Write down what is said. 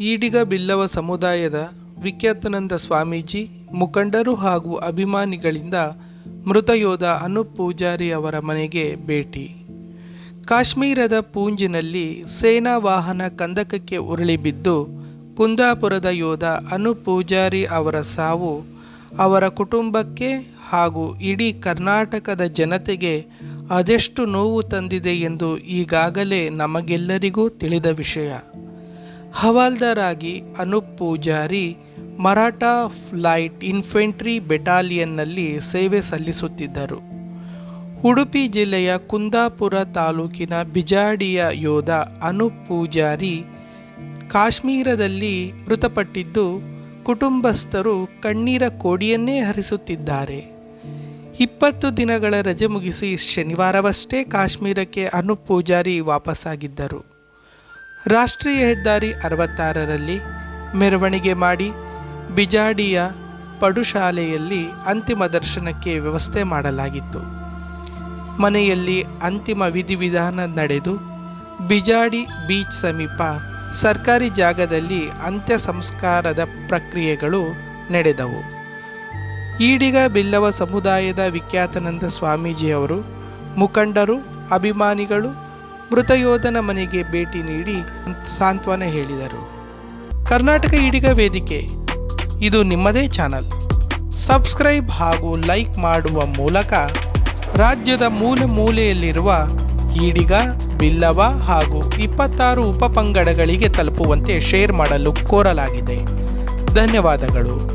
ಈಡಿಗ ಬಿಲ್ಲವ ಸಮುದಾಯದ ವಿಖ್ಯಾತನಂದ ಸ್ವಾಮೀಜಿ, ಮುಖಂಡರು ಹಾಗೂ ಅಭಿಮಾನಿಗಳಿಂದ ಮೃತ ಯೋಧ ಅನೂಪ್ ಪೂಜಾರಿ ಅವರ ಮನೆಗೆ ಭೇಟಿ. ಕಾಶ್ಮೀರದ ಪೂಂಜಿನಲ್ಲಿ ಸೇನಾ ವಾಹನ ಕಂದಕಕ್ಕೆ ಉರುಳಿ ಬಿದ್ದು ಕುಂದಾಪುರದ ಯೋಧ ಅನೂಪ್ ಪೂಜಾರಿ ಅವರ ಸಾವು ಅವರ ಕುಟುಂಬಕ್ಕೆ ಹಾಗೂ ಇಡೀ ಕರ್ನಾಟಕದ ಜನತೆಗೆ ಅದೆಷ್ಟು ನೋವು ತಂದಿದೆ ಎಂದು ಈಗಾಗಲೇ ನಮಗೆಲ್ಲರಿಗೂ ತಿಳಿದ ವಿಷಯ. ಹವಾಲ್ದಾರ್ ಆಗಿ ಅನೂಪ್ ಪೂಜಾರಿ ಮರಾಠ ಫ್ಲೈಟ್ ಇನ್ಫೆಂಟ್ರಿ ಬೆಟಾಲಿಯನ್ನಲ್ಲಿ ಸೇವೆ ಸಲ್ಲಿಸುತ್ತಿದ್ದರು. ಉಡುಪಿ ಜಿಲ್ಲೆಯ ಕುಂದಾಪುರ ತಾಲೂಕಿನ ಬಿಜಾಡಿಯ ಯೋಧ ಅನೂಪ್ ಪೂಜಾರಿ ಕಾಶ್ಮೀರದಲ್ಲಿ ಮೃತಪಟ್ಟಿದ್ದು, ಕುಟುಂಬಸ್ಥರು ಕಣ್ಣೀರ ಕೋಡಿಯನ್ನೇ ಹರಿಸುತ್ತಿದ್ದಾರೆ. ಇಪ್ಪತ್ತು ದಿನಗಳ ರಜೆ ಮುಗಿಸಿ ಶನಿವಾರವಷ್ಟೇ ಕಾಶ್ಮೀರಕ್ಕೆ ಅನೂಪ್ ಪೂಜಾರಿ ವಾಪಸ್ಸಾಗಿದ್ದರು. ರಾಷ್ಟ್ರೀಯ ಹೆದ್ದಾರಿ ಅರವತ್ತಾರರಲ್ಲಿ ಮೆರವಣಿಗೆ ಮಾಡಿ ಬಿಜಾಡಿಯ ಪಡುಶಾಲೆಯಲ್ಲಿ ಅಂತಿಮ ದರ್ಶನಕ್ಕೆ ವ್ಯವಸ್ಥೆ ಮಾಡಲಾಗಿತ್ತು. ಮನೆಯಲ್ಲಿ ಅಂತಿಮ ವಿಧಿವಿಧಾನ ನಡೆದು ಬಿಜಾಡಿ ಬೀಚ್ ಸಮೀಪ ಸರ್ಕಾರಿ ಜಾಗದಲ್ಲಿ ಅಂತ್ಯ ಸಂಸ್ಕಾರದ ಪ್ರಕ್ರಿಯೆಗಳು ನಡೆದವು. ಈಡಿಗ ಬಿಲ್ಲವ ಸಮುದಾಯದ ವಿಖ್ಯಾತನಂದ ಸ್ವಾಮೀಜಿಯವರು ಮುಖಂಡರು, ಅಭಿಮಾನಿಗಳು ಮೃತ ಯೋಧನ ಮನೆಗೆ ಭೇಟಿ ನೀಡಿ ಸಾಂತ್ವನ ಹೇಳಿದರು. ಕರ್ನಾಟಕ ಈಡಿಗ ವೇದಿಕೆ. ಇದು ನಿಮ್ಮದೇ ಚಾನಲ್. ಸಬ್ಸ್ಕ್ರೈಬ್ ಹಾಗೂ ಲೈಕ್ ಮಾಡುವ ಮೂಲಕ ರಾಜ್ಯದ ಮೂಲೆ ಮೂಲೆಯಲ್ಲಿರುವ ಈಡಿಗ, ಬಿಲ್ಲವ ಹಾಗೂ ಇಪ್ಪತ್ತಾರು ಉಪಪಂಗಡಗಳಿಗೆ ತಲುಪುವಂತೆ ಶೇರ್ ಮಾಡಲು ಕೋರಲಾಗಿದೆ. ಧನ್ಯವಾದಗಳು.